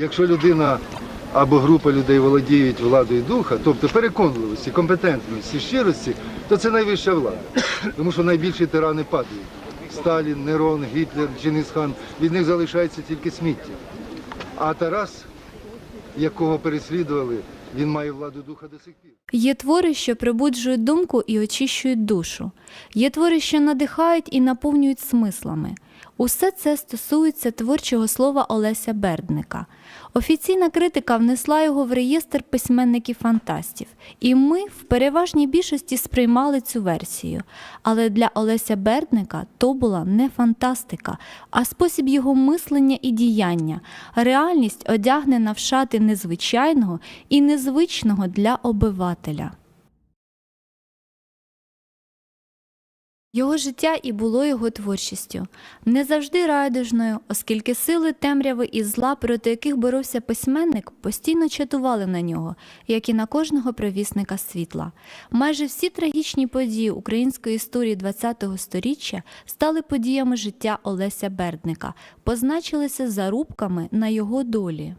Якщо людина або група людей володіють владою духа, тобто переконливості, компетентності, щирості, то це найвища влада. Тому що найбільші тирани падають. Сталін, Нерон, Гітлер, Чингисхан, від них залишається тільки сміття. А Тарас, якого переслідували, він має владу духа до сих пір. Є твори, що пробуджують думку і очищують душу. Є твори, що надихають і наповнюють смислами. Усе це стосується творчого слова Олеся Бердника. Офіційна критика внесла його в реєстр письменників-фантастів, і ми в переважній більшості сприймали цю версію. Але для Олеся Бердника то була не фантастика, а спосіб його мислення і діяння, реальність одягнена в шати незвичайного і незвичного для обивателя. Його життя і було його творчістю, не завжди райдужною, оскільки сили темряви і зла, проти яких боровся письменник, постійно чатували на нього, як і на кожного провісника світла. Майже всі трагічні події української історії ХХ століття стали подіями життя Олеся Бердника, позначилися зарубками на його долі.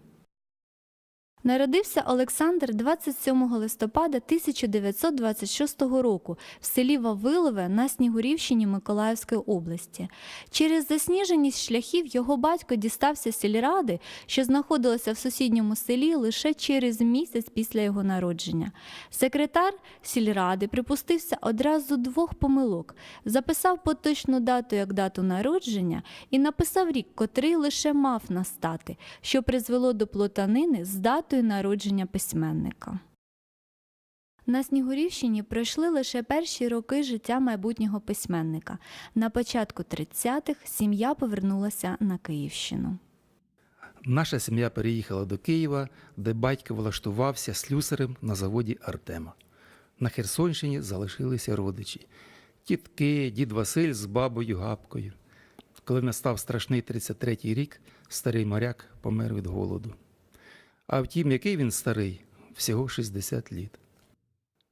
Народився Олександр 27 листопада 1926 року в селі Вавилове на Снігурівщині Миколаївської області. Через засніженість шляхів його батько дістався сільради, що знаходилася в сусідньому селі лише через місяць після його народження. Секретар сільради припустився одразу двох помилок: записав поточну дату як дату народження і написав рік, котрий лише мав настати, що призвело до плутанини з датою народження письменника. На Снігурівщині пройшли лише перші роки життя майбутнього письменника. На початку 30-х сім'я повернулася на Київщину. Наша сім'я переїхала до Києва, де батько влаштувався слюсарем на заводі Артема. На Херсонщині залишилися родичі: тітки, дід Василь з бабою Гапкою. Коли настав страшний 33-й рік, старий моряк помер від голоду. А втім, який він старий, всього 60 літ.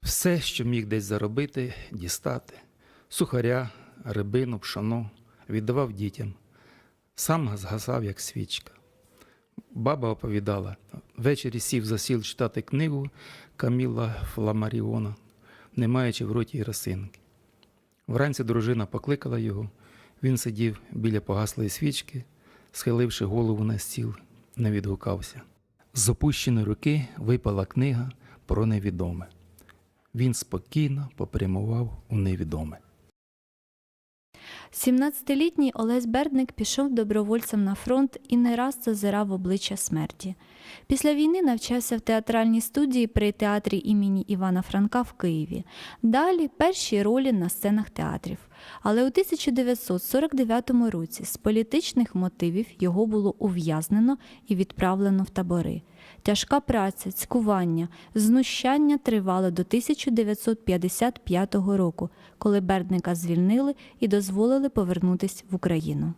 Все, що міг десь заробити, дістати сухаря, рибину, пшоно, віддавав дітям. Сам згасав, як свічка. Баба оповідала, ввечері сів за сіл читати книгу Каміла Фламаріона, не маючи в роті й росинки. Вранці дружина покликала його, він сидів біля погаслої свічки, схиливши голову на стіл, не відгукався. З опущеної руки випала книга про невідоме. Він спокійно попрямував у невідоме. 17-літній Олесь Бердник пішов добровольцем на фронт і не раз зазирав в обличчя смерті. Після війни навчався в театральній студії при театрі імені Івана Франка в Києві. Далі перші ролі на сценах театрів. Але у 1949 році з політичних мотивів його було ув'язнено і відправлено в табори. Тяжка праця, цькування, знущання тривали до 1955 року, коли Бердника звільнили і дозволили повернутися в Україну.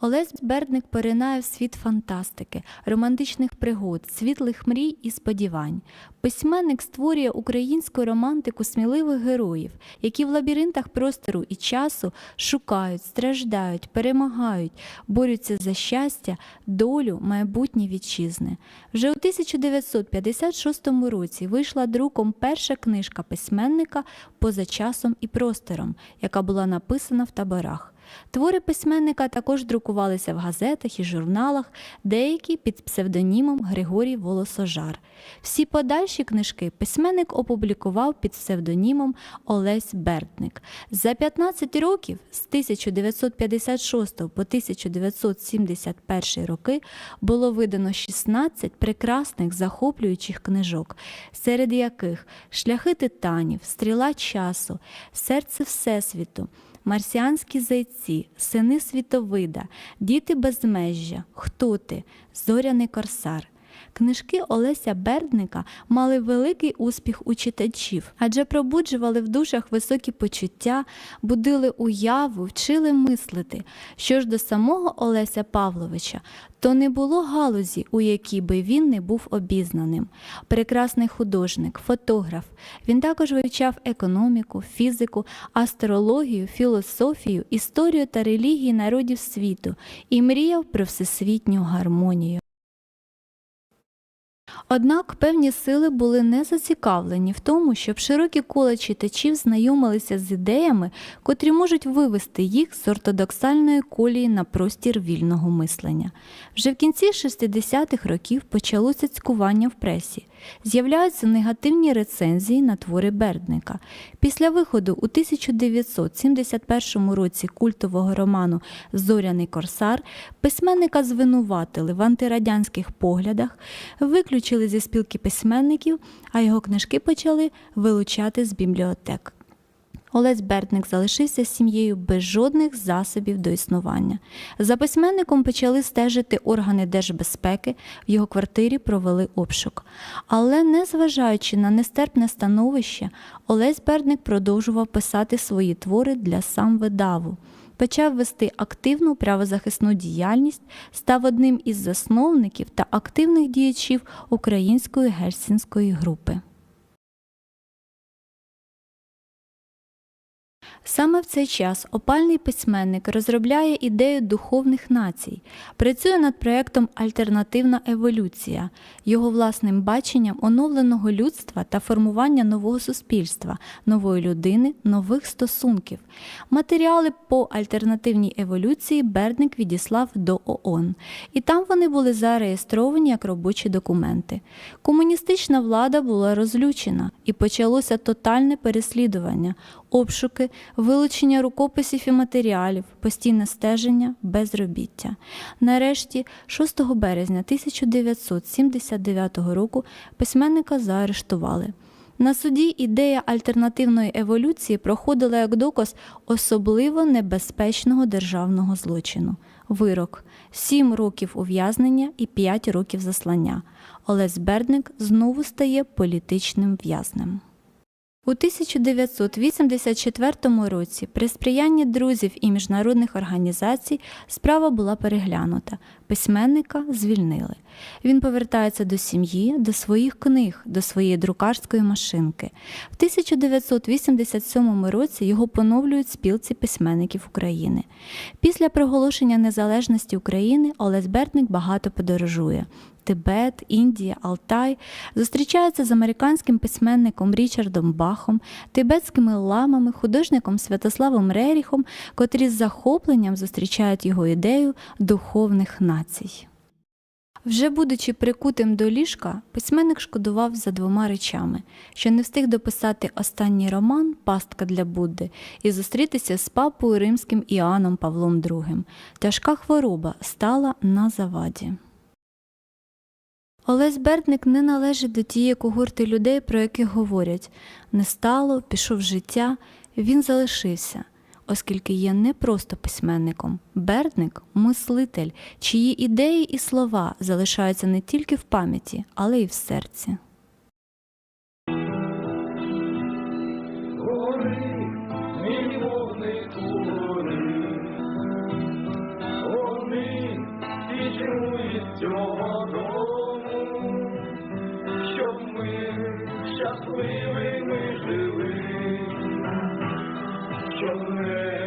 Олесь Бердник поринає в світ фантастики, романтичних пригод, світлих мрій і сподівань. Письменник створює українську романтику сміливих героїв, які в лабіринтах простору і часу шукають, страждають, перемагають, борються за щастя, долю, майбутнє вітчизни. Вже у 1956 році вийшла друком перша книжка письменника поза часом і простором, яка була написана в таборах. Твори письменника також друкувалися в газетах і журналах, деякі під псевдонімом Григорій Волосожар. Всі подальші книжки письменник опублікував під псевдонімом Олесь Бердник. За 15 років з 1956 по 1971 роки було видано 16 прекрасних захоплюючих книжок, серед яких Шляхи титанів, Стріла часу, Серце Всесвіту. Марсіанські зайці, сини світовида, діти безмежжя, хто ти, зоряний корсар. Книжки Олеся Бердника мали великий успіх у читачів, адже пробуджували в душах високі почуття, будили уяву, вчили мислити. Що ж до самого Олеся Павловича, то не було галузі, у якій би він не був обізнаним. Прекрасний художник, фотограф. Він також вивчав економіку, фізику, астрологію, філософію, історію та релігії народів світу і мріяв про всесвітню гармонію. Однак певні сили були не зацікавлені в тому, щоб широкі кола читачів знайомилися з ідеями, котрі можуть вивести їх з ортодоксальної колії на простір вільного мислення. Вже в кінці 60-х років почалося цькування в пресі. З'являються негативні рецензії на твори Бердника. Після виходу у 1971 році культового роману Зоряний корсар письменника звинуватили в антирадянських поглядах, виключили зі спілки письменників, а його книжки почали вилучати з бібліотек. Олесь Бердник залишився сім'єю без жодних засобів до існування. За письменником почали стежити органи держбезпеки, в його квартирі провели обшук. Але, незважаючи на нестерпне становище, Олесь Бердник продовжував писати свої твори для самвидаву. Почав вести активну правозахисну діяльність, став одним із засновників та активних діячів української гельсінської групи. Саме в цей час опальний письменник розробляє ідею духовних націй, працює над проєктом Альтернативна еволюція, його власним баченням оновленого людства та формування нового суспільства, нової людини, нових стосунків. Матеріали по альтернативній еволюції Бердник відіслав до ООН, і там вони були зареєстровані як робочі документи. Комуністична влада була розлючена і почалося тотальне переслідування, обшуки, вилучення рукописів і матеріалів, постійне стеження, безробіття. Нарешті, 6 березня 1979 року письменника заарештували. На суді ідея альтернативної еволюції проходила як доказ особливо небезпечного державного злочину. Вирок 7 років ув'язнення і 5 років заслання. Олесь Бердник знову стає політичним в'язнем. У 1984 році при сприянні друзів і міжнародних організацій справа була переглянута. Письменника звільнили. Він повертається до сім'ї, до своїх книг, до своєї друкарської машинки. В 1987 році його поновлюють спілці письменників України. Після проголошення незалежності України Олесь Бертник багато подорожує. Тибет, Індія, Алтай зустрічається з американським письменником Річардом Бахом, тибетськими ламами, художником Святославом Реріхом, котрі з захопленням зустрічають його ідею духовних націй. Вже будучи прикутим до ліжка, письменник шкодував за двома речами, що не встиг дописати останній роман Пастка для Будди і зустрітися з папою римським Іоанном Павлом II. Тяжка хвороба стала на заваді. Олесь Бердник не належить до тієї когорти людей, про яких говорять не стало, пішов життя, він залишився, оскільки є не просто письменником. Бердник мислитель, чиї ідеї і слова залишаються не тільки в пам'яті, але й в серці. Amen.